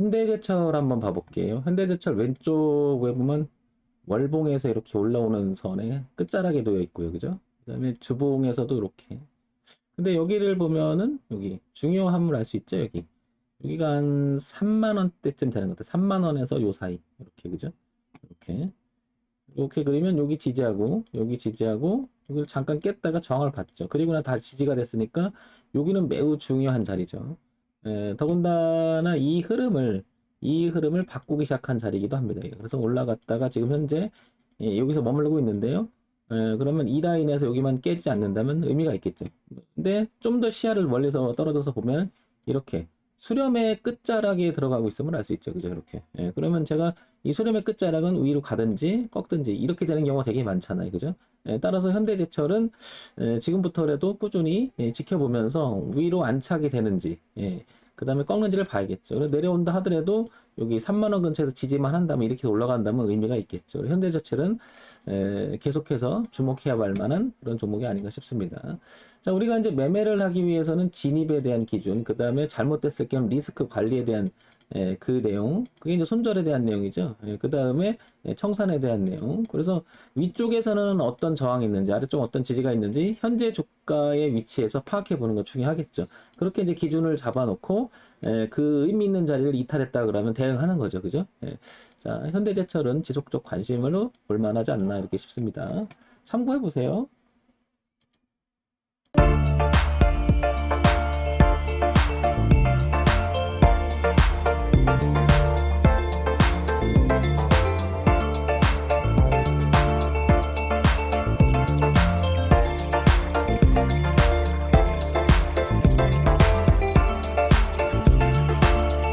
현대제철 한번 봐볼게요. 현대제철 왼쪽에 보면 월봉에서 이렇게 올라오는 선에 끝자락에 놓여 있고요. 그죠? 그 다음에 주봉에서도 이렇게. 근데 여기를 보면은 여기 중요함을 알 수 있죠. 여기. 여기가 한 3만 원대쯤 되는 것 같아요. 3만 원에서 요 사이. 이렇게. 그죠? 이렇게. 이렇게 그리면 여기 지지하고 여기 지지하고 여기를 잠깐 깼다가 저항을 받죠. 그리고 나 다시 지지가 됐으니까 여기는 매우 중요한 자리죠. 에, 더군다나 이 흐름을 이 흐름을 바꾸기 시작한 자리이기도 합니다. 예, 그래서 올라갔다가 지금 현재 예, 여기서 머무르고 있는데요. 에, 그러면 이 라인에서 여기만 깨지지 않는다면 의미가 있겠죠. 근데 좀 더 시야를 멀리서 떨어져서 보면 이렇게 수렴의 끝자락에 들어가고 있음을 알 수 있죠. 그죠? 이렇게. 예, 그러면 제가 이 수렴의 끝자락은 위로 가든지 꺾든지 이렇게 되는 경우가 되게 많잖아요. 그죠? 예, 따라서 현대제철은 예, 지금부터라도 꾸준히 예, 지켜보면서 위로 안착이 되는지 예, 그 다음에 꺾는지를 봐야겠죠. 내려온다 하더라도 여기 3만원 근처에서 지지만 한다면 이렇게 올라간다면 의미가 있겠죠. 현대제철은 에, 계속해서 주목해야 할 만한 그런 종목이 아닌가 싶습니다. 자, 우리가 이제 매매를 하기 위해서는 진입에 대한 기준, 그 다음에 잘못됐을 경우 리스크 관리에 대한 에, 그 내용, 그게 이제 손절에 대한 내용이죠. 그 다음에 청산에 대한 내용. 그래서 위쪽에서는 어떤 저항이 있는지, 아래쪽 어떤 지지가 있는지, 현재 주가의 위치에서 파악해 보는 것 중요하겠죠. 그렇게 이제 기준을 잡아놓고, 에, 그 의미 있는 자리를 이탈했다 그러면 대응하는 거죠. 그죠? 예. 자, 현대제철은 지속적 관심으로 볼만하지 않나 이렇게 싶습니다. 참고해 보세요.